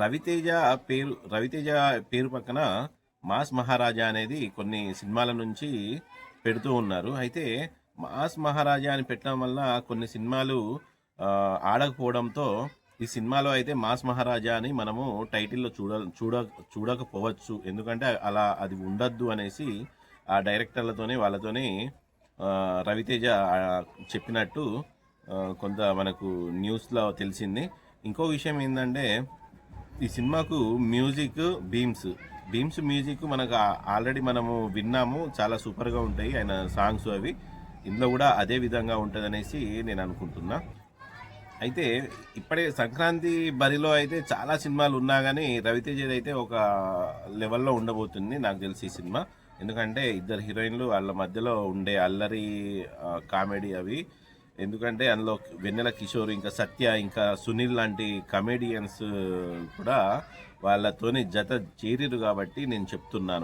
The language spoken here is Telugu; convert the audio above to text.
రవితేజ పేరు రవితేజ పేరు పక్కన మాస్ మహారాజా అనేది కొన్ని సినిమాల నుంచి పెడుతూ ఉన్నారు. అయితే మాస్ మహారాజా అని పెట్టడం వల్ల కొన్ని సినిమాలు ఆడకపోవడంతో ఈ సినిమాలో అయితే మాస్ మహారాజా అని మనము టైటిల్లో చూడ చూడ చూడకపోవచ్చు. ఎందుకంటే అలా అది ఉండద్దు అనేసి ఆ డైరెక్టర్లతోనే వాళ్ళతోనే రవితేజ చెప్పినట్టు కొంత మనకు న్యూస్లో తెలిసింది. ఇంకో విషయం ఏంటంటే ఈ సినిమాకు మ్యూజిక్ బీమ్స్. బీమ్స్ మ్యూజిక్ మనకు ఆల్రెడీ మనము విన్నాము. చాలా సూపర్గా ఉంటాయి. ఆయన సాంగ్స్ అవి. ఇందులో కూడా అదే విధంగా ఉంటుంది అనేసి నేను అనుకుంటున్నా. అయితే ఇప్పుడే సంక్రాంతి బరిలో అయితే చాలా సినిమాలు ఉన్నా కానీ రవితేజది అయితే ఒక లెవెల్లో ఉండబోతుంది నాకు తెలిసి ఈ సినిమా. ఎందుకంటే ఇద్దరు హీరోయిన్లు వాళ్ళ మధ్యలో ఉండే అల్లరి కామెడీ అవి ఎందుకంటే అందులో వెన్నెల కిషోర్ ఇంకా సత్య ఇంకా సునీల్ లాంటి కమేడియన్స్ కూడా వాళ్ళతోని జత చేరిరు కాబట్టి నేను చెప్తున్నాను.